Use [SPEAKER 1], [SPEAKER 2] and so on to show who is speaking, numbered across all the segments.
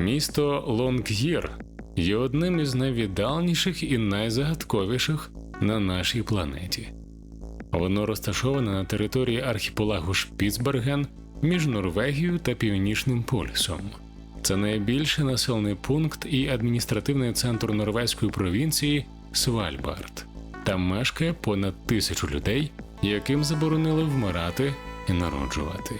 [SPEAKER 1] Місто Лонг'їр є одним із найвіддаленіших і найзагадковіших на нашій планеті. Воно розташоване на території архіпелагу Шпіцберген між Норвегією та Північним полюсом. Це найбільший населений пункт і адміністративний центр норвезької провінції Свальбард. Там мешкає понад тисячу людей, яким заборонили вмирати і народжувати.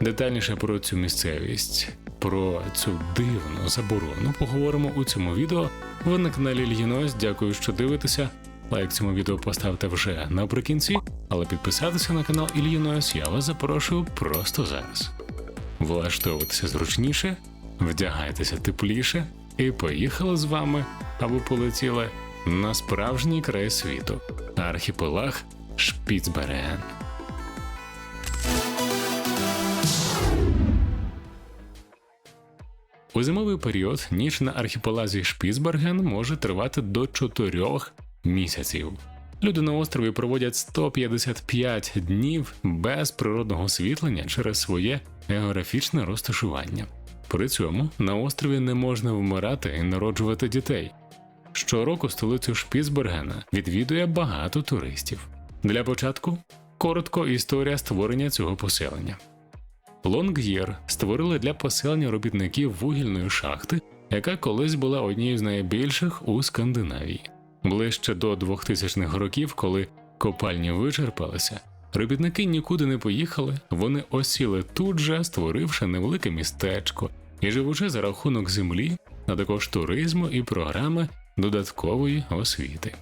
[SPEAKER 1] Детальніше про цю місцевість, про цю дивну заборону поговоримо у цьому відео. Ви на каналі Ільїнось. Дякую, що дивитеся. Лайк цьому відео поставте вже наприкінці, але підписатися на канал Ільїнось я вас запрошую просто зараз. Влаштовуватися зручніше, вдягайтеся тепліше і поїхали з вами, аби полетіли на справжній край світу архіпелаг Шпіцберген. У зимовий період ніч на архіпелазі Шпіцберген може тривати до 4 місяців. Люди на острові проводять 155 днів без природного освітлення через своє географічне розташування. При цьому на острові не можна вмирати і народжувати дітей. Щороку столицю Шпіцбергена відвідує багато туристів. Для початку коротко історія створення цього поселення. Лонг'єр створили для поселення робітників вугільної шахти, яка колись була однією з найбільших у Скандинавії. Ближче до 2000-х років, коли копальні вичерпалися, робітники нікуди не поїхали, вони осіли тут же, створивши невелике містечко і живучи за рахунок землі, а також туризму і програми додаткової освіти.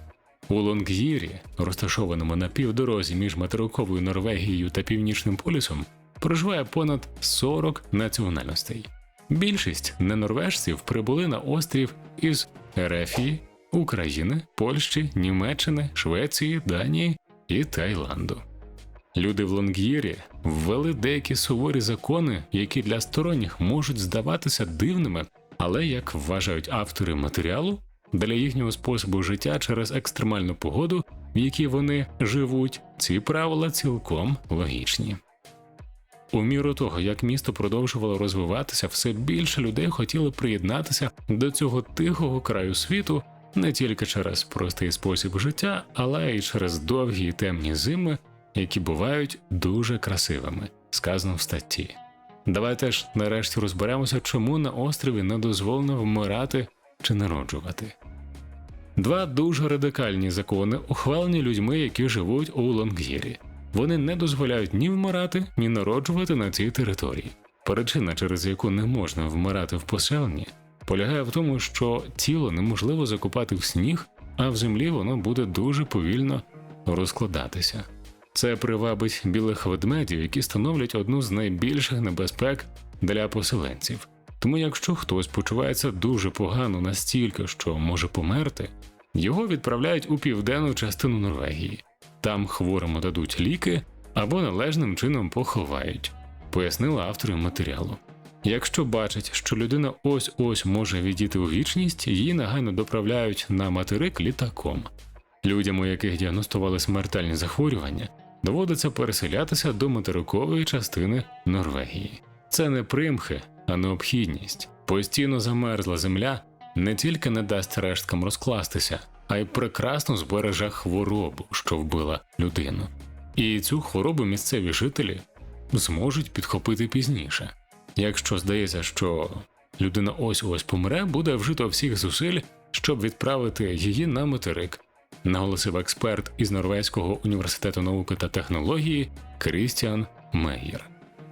[SPEAKER 1] У Лонг'їрі, розташованому на півдорозі між материковою Норвегією та Північним полюсом, проживає понад 40 національностей. Більшість ненорвежців прибули на острів із Ерефії, України, Польщі, Німеччини, Швеції, Данії і Таїланду. Люди в Лонг'їрі ввели деякі суворі закони, які для сторонніх можуть здаватися дивними, але як вважають автори матеріалу, для їхнього способу життя через екстремальну погоду, в якій вони живуть, ці правила цілком логічні. У міру того, як місто продовжувало розвиватися, все більше людей хотіли приєднатися до цього тихого краю світу не тільки через простий спосіб життя, але й через довгі й темні зими, які бувають дуже красивими, сказано в статті. Давайте ж нарешті розберемося, чому на острові не дозволено вмирати чи народжувати. Два дуже радикальні закони, ухвалені людьми, які живуть у Лонг'єрі. Вони не дозволяють ні вмирати, ні народжувати на цій території. Причина, через яку не можна вмирати в поселенні, полягає в тому, що тіло неможливо закопати в сніг, а в землі воно буде дуже повільно розкладатися. Це привабить білих ведмедів, які становлять одну з найбільших небезпек для поселенців. Тому, якщо хтось почувається дуже погано настільки, що може померти, його відправляють у південну частину Норвегії. Там хворому дадуть ліки або належним чином поховають, пояснила автори матеріалу. Якщо бачать, що людина ось ось може відійти у вічність, її негайно доправляють на материк літаком. Людям, у яких діагностували смертельні захворювання, доводиться переселятися до материкової частини Норвегії. Це не примхи, а необхідність. Постійно замерзла земля не тільки не дасть решткам розкластися, а й прекрасно збереже хворобу, що вбила людину. І цю хворобу місцеві жителі зможуть підхопити пізніше. Якщо здається, що людина ось ось помре, буде вжито всіх зусиль, щоб відправити її на материк, наголосив експерт із Норвезького університету науки та технології Крістіан Мейєр.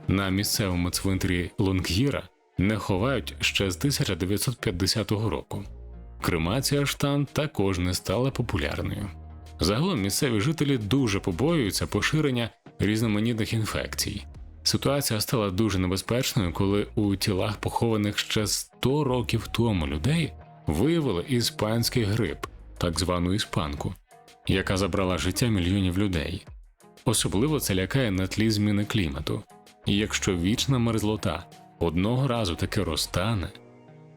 [SPEAKER 1] На місцевому цвинтарі Лонг'їра не ховають ще з 1950 року. Кремація ж там також не стала популярною. Загалом місцеві жителі дуже побоюються поширення різноманітних інфекцій. Ситуація стала дуже небезпечною, коли у тілах похованих ще 100 років тому людей виявили іспанський грип, так звану іспанку, яка забрала життя мільйонів людей. Особливо це лякає на тлі зміни клімату. І якщо вічна мерзлота одного разу таки розтане,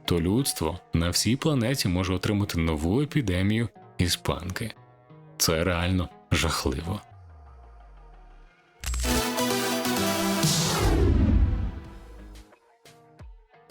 [SPEAKER 1] то людство на всій планеті може отримати нову епідемію іспанки. Це реально жахливо.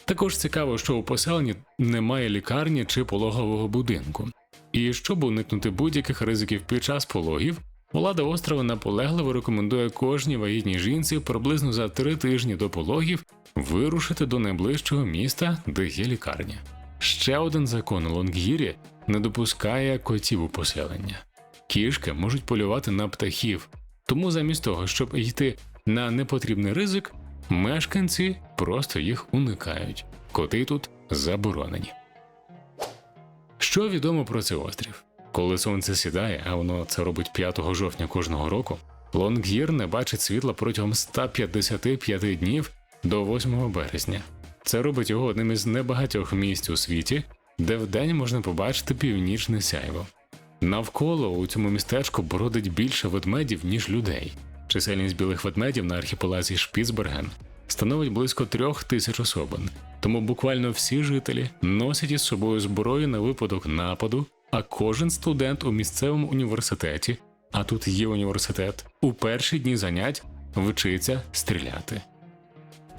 [SPEAKER 1] Також цікаво, що у поселенні немає лікарні чи пологового будинку. І щоб уникнути будь-яких ризиків під час пологів, влада острова наполегливо рекомендує кожній вагітній жінці приблизно за три тижні до пологів вирушити до найближчого міста, де є лікарня. Ще один закон у Лонггірі не допускає котів у поселення. Кішки можуть полювати на птахів, тому замість того, щоб йти на непотрібний ризик, мешканці просто їх уникають. Коти тут заборонені. Що відомо про цей острів? Коли сонце сідає, а воно це робить 5 жовтня кожного року, Лонггір не бачить світла протягом 155 днів до 8 березня. Це робить його одним із небагатьох місць у світі, де вдень можна побачити північне сяйво. Навколо у цьому містечку бродить більше ведмедів, ніж людей. Чисельність білих ведмедів на архіпелазі Шпіцберген становить близько трьох тисяч особин, тому буквально всі жителі носять із собою зброю на випадок нападу, а кожен студент у місцевому університеті, а тут є університет, у перші дні занять вчиться стріляти.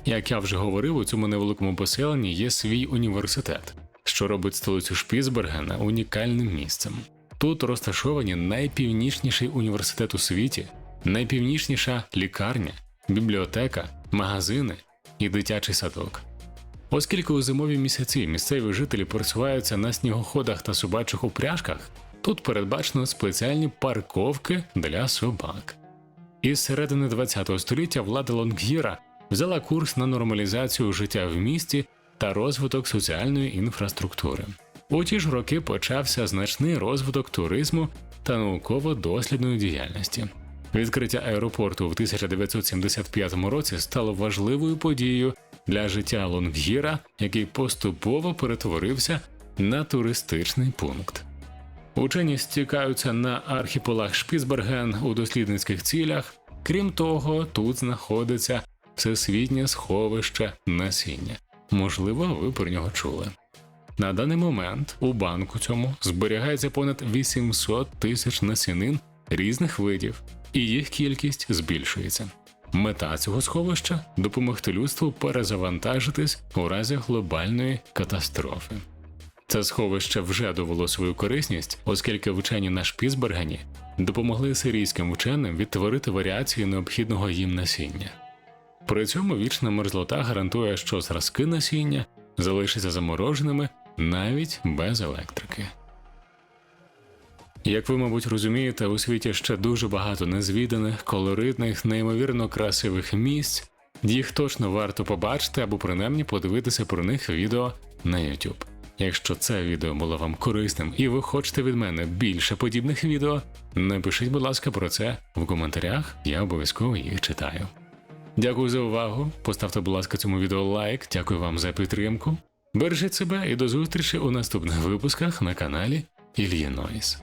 [SPEAKER 1] Як я вже говорив, у цьому невеликому поселенні є свій університет, що робить столицю Шпіцбергена унікальним місцем. Тут розташовані найпівнічніший університет у світі, найпівнічніша лікарня, бібліотека, магазини і дитячий садок. Оскільки у зимові місяці місцеві жителі пересуваються на снігоходах та собачих упряжках, тут передбачено спеціальні парковки для собак. Із середини ХХ століття влада Лонггіра взяла курс на нормалізацію життя в місті та розвиток соціальної інфраструктури. У ті ж роки почався значний розвиток туризму та науково-дослідної діяльності. Відкриття аеропорту в 1975 році стало важливою подією для життя Лонггіра, який поступово перетворився на туристичний пункт. Учені стікаються на архіпелаг Шпіцберген у дослідницьких цілях. Крім того, тут знаходиться всесвітнє сховище насіння. Можливо, ви про нього чули. На даний момент у банку цьому зберігається понад 800 тисяч насінин різних видів, і їх кількість збільшується. Мета цього сховища допомогти людству перезавантажитись у разі глобальної катастрофи. Це сховище вже довело свою корисність, оскільки вчені на Шпіцбергені допомогли сирійським вченим відтворити варіації необхідного їм насіння. При цьому вічна мерзлота гарантує, що зразки насіння залишаться замороженими навіть без електрики. Як ви, мабуть, розумієте, у світі ще дуже багато незвіданих, колоритних, неймовірно красивих місць, їх точно варто побачити або принаймні подивитися про них відео на YouTube. Якщо це відео було вам корисним і ви хочете від мене більше подібних відео, напишіть, будь ласка, про це в коментарях, я обов'язково їх читаю. Дякую за увагу. Поставте, будь ласка, цьому відео лайк. Дякую вам за підтримку. Бережіть себе і до зустрічі у наступних випусках на каналі Ільє Нойс.